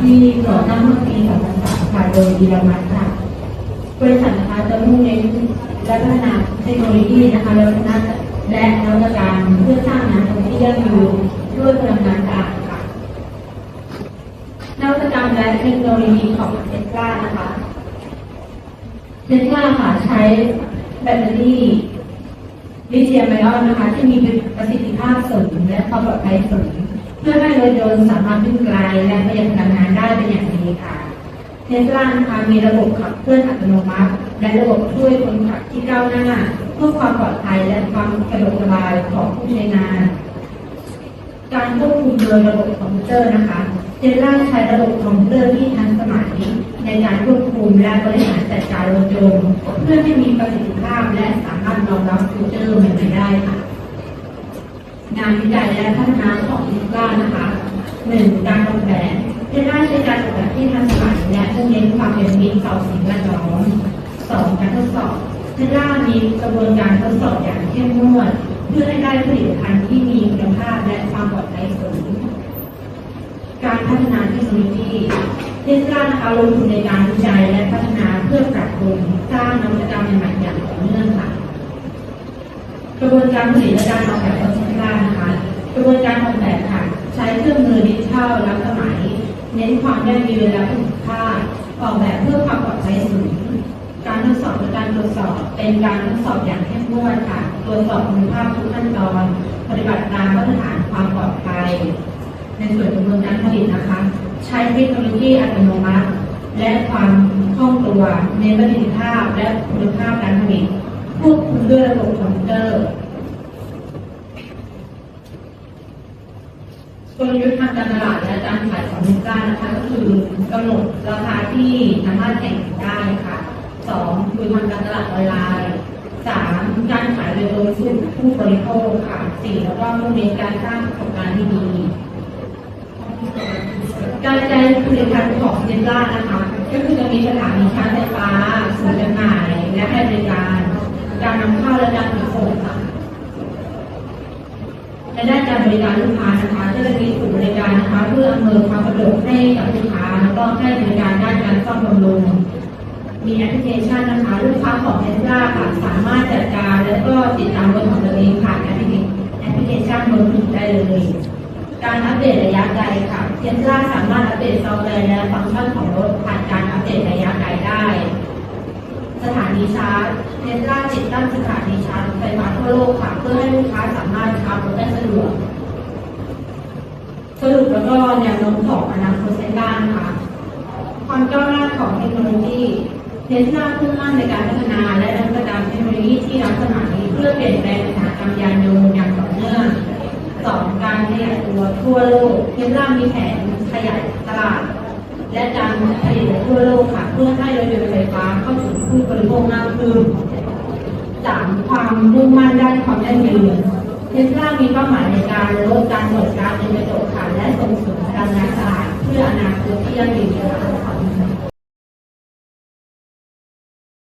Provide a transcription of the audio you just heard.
ที่ก่อตั้งเมื่อปี2003ค่ะโดยดีลมัสค่ะบริษัทนะคะจะมุ่งเน้นและพัฒนาเทคโนโลยีนะคะและพัฒนาและนวัตกรรมเพื่อสร้างงานที่ยั่งยืนด้วยพลังงานสะอาดค่ะนวัตกรรมและเทคโนโลยีของเทสลานะคะเทสลาค่ะใช้แบตเตอรี่ลิเธียมไอออนนะคะ ที่มีประสิทธิภาพสูงและความปลอดภัยสูง รถยนต์สามารถวิ่งไกลและประหยัดพลังงานได้เป็นอย่างดีค่ะเทสลานะคะมีระบบขับเคลื่อนอัตโนมัติ และระบบช่วยคนขับที่ก้าวหน้า เพื่อความปลอดภัยและความสะดวกสบายของผู้ใช้งาน การควบคุมโดยระบบคอมพิวเตอร์นะคะเทสลาใช้ระบบคอมพิวเตอร์ที่ทันสมัย ในการควบคุมและบริหารจัดการรถยนต์เพื่อให้มีประสิทธิภาพและสามารถรองรับฟีเจอร์ใหม่ๆได้ค่ะ งานวิจัยและพัฒนาของเทสลานะคะหนึ่งการออกแบบเทสลาใช้การออกแบบที่ทันสมัยและเน้นความเป็นมิตรต่อสิ่งแวดล้อมสองการทดสอบเทสลามีกระบวนการทดสอบอย่างเข้มงวด เพื่อให้ได้ผลิตภัณฑ์ที่มีคุณภาพและความปลอดภัยสูงการพัฒนาเทคโนโลยีเทสลานะคะลงทุนในการวิจัยและพัฒนาเพื่อปรับปรุงสร้างนวัตกรรมใหม่ๆอย่างต่อเนื่องค่ะ กระบวนการผลิตและการออกแบบของเทสลานะคะ กระบวนการออกแบบค่ะ ใช้เครื่องมือดิจิทัลล้ำสมัย เน้นความยั่งยืนและประสิทธิภาพออกแบบเพื่อความปลอดภัยสูง การทดสอบและการตรวจสอบ เป็นการทดสอบอย่างเข้มงวดค่ะ ตรวจสอบคุณภาพทุกขั้นตอน ปฏิบัติตามมาตรฐานความปลอดภัย ในส่วนกระบวนการผลิตนะคะ ใช้เทคโนโลยีอัตโนมัติ และความคล่องตัวในนประสิทธิภาพและคุณภาพการผลิต ควบคุมด้วยระบบคอมพิวเตอร์กลยุทธ์ทางการตลาดและการขายของเมกานะคะก็คือกำหนดราคาที่สามารถแข่งขันได้ค่ะสองคือทางการตลาดออนไลน์สามการขายโดยตรงสู่ผู้บริโภคค่ะสี่แล้วก็มุ่งเน้นการสร้างประสบการณ์ที่ดี การใจผลิตภัณฑ์ของเจนล่านะคะ ก็คือจะมีสถานีชาร์จไฟฟ้าศูนย์จำหน่าย และให้บริการ การนำเข้าและการขนส่งค่ะ และด้าน การบริการลูกค้านะคะก็จะมีศูนย์บริการนะคะ เพื่ออำนวยความสะดวกให้กับลูกค้าแล้วก็ให้บริการด้านการซ่อมบำรุงมีแอปพลิเคชันนะคะ ลูกค้าของเทสลาค่ะสามารถจัดการและก็ติดตามรถของตัวเองผ่านแอปพลิเคแอปพลิเคชันมือถือได้เลยการอัปเดตระยะไกลค่ะเทสลาสามารถอัปเดตซอฟต์แวร์และฟังก์ชันของรถผ่านการอัปเดตระยะไกลได้ สถานีชาร์จเทสลาติดตั้งสถานีชาร์จไฟฟ้าทั่วโลกค่ะ เพื่อให้ลูกค้าสามารถชาร์จรถได้สะดวก ส รุปแล้วก็แนวโน้มของอนาคตเทสลานะคะความก้าวหน้าของเทคโนโลยีเทสลาพุ่งมั่นในการพัฒนาและนวัตกรรมเทคโนโลยีที่ล้ำสมัยเพื่อเปลี่ยนแปลงอุตสาหกรรมยานยนต์อย่างต่อเนื่องสองการขยายตัวทั่วโลกเทสลามีแผนขยายตลาด และการผลิตในทั่วโลกค่ะ เพื่อให้รถยนต์ไฟฟ้าเข้าถึงผู้บริโภคมากขึ้นสามความมุ่งมั่นด้านความยั่งยืน เทสลามีเป้าหมายในการลดการหมดการเป็นกระจกค่ะและส่งเสริมการงานสะอาดเพื่ออนาคตที่ยั่งยืนขอบคุณค่ะ